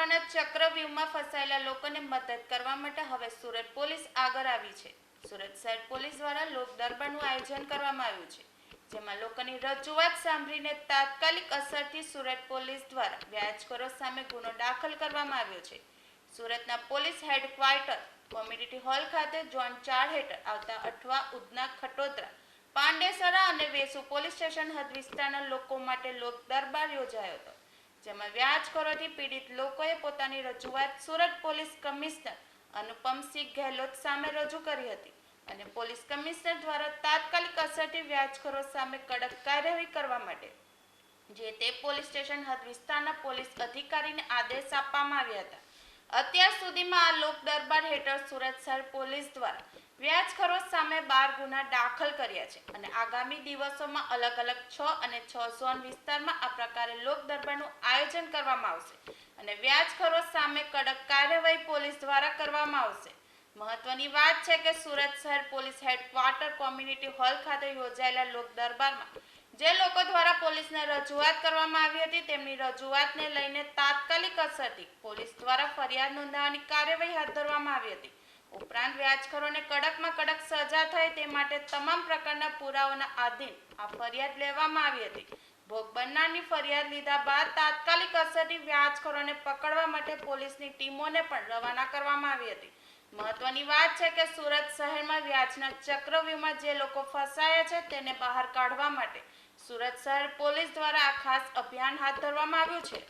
લેવાના ચક્રવ્યૂહમાં ફસાયેલા લોકોને મદદ કરવા માટે હવે સુરત પોલીસ આગળ આવી છે. સુરત શહેર પોલીસ દ્વારા લોક દરબારનું આયોજન કરવામાં આવ્યું છે, જેમાં લોકોની રજૂઆત સાંભળીને તાત્કાલિક અસરથી સુરત પોલીસ દ્વારા વ્યાજખોરો સામે ગુનો દાખલ કરવામાં આવ્યો છે. સુરતના પોલીસ હેડક્વાર્ટર કોમ્યુનિટી હોલ ખાતે ઝોન ચાર હેઠળ આવતા અઠવા ઉધના ખટોદરા, પાંડેસરા અને વેસુ પોલીસ સ્ટેશન હદ વિસ્તારના લોકો માટે લોક દરબાર યોજાયો હતો. જેમાં વ્યાજખોરોથી પીડિત લોકોએ પોતાની રજૂઆત સુરત પોલીસ કમિશનર અનુપમસિંહ ગેહલોત સામે રજૂ કરી હતી અને પોલીસ કમિશનર દ્વારા તાત્કાલિક અસરથી વ્યાજખોરો સામે કડક કાર્યવાહી કરવા માટે જે તે પોલીસ સ્ટેશન હદ વિસ્તારના પોલીસ અધિકારીને આદેશ આપવામાં આવ્યા હતા. અત્યાર સુધીમાં આ લોક દરબાર હેઠળ સુરત શહેર પોલીસ દ્વારા વ્યાજ ખરોજ સામે બાર ગુના દાખલ કર્યા છે અને આગામી દિવસોમાં અલગ અલગ છ અને છ ઝોન વિસ્તારમાં આ પ્રકારે લોક દરબારનું આયોજન કરવામાં આવશે અને વ્યાજ ખરોજ સામે કડક કાર્યવાહી પોલીસ દ્વારા કરવામાં આવશે. મહત્વની વાત છે કે સુરત શહેર પોલીસ હેડક્વાર્ટર કોમ્યુનિટી હોલ ખાતે યોજાયેલા લોક દરબારમાં જે લોકો દ્વારા પોલીસને રજૂઆત કરવામાં આવી હતી તેમની રજૂઆતને લઈને તાત્કાલિક અસરથી પોલીસ દ્વારા ફરિયાદ નોંધાવવાની કાર્યવાહી હાથ ધરવામાં આવી હતી. ઉપરાંત વ્યાજખોરોને કડકમાં કડક સજા થાય તે માટે તમામ પ્રકારના પુરાવાના આધીન આ ફરિયાદ લેવામાં આવી હતી. ભોગ બનનારની ફરિયાદ લીધા બાદ તાત્કાલિક અસરથી વ્યાજખોરોને પકડવા માટે પોલીસની ટીમોને પણ રવાના કરવામાં આવી હતી. મહત્વની વાત છે કે સુરત શહેરમાં વ્યાજના ચક્રવ્યૂહમાં જે લોકો ફસાયા છે તેને બહાર કાઢવા માટે સુરત શહેર પોલીસ દ્વારા આ ખાસ અભિયાન હાથ ધરવામાં આવ્યું છે.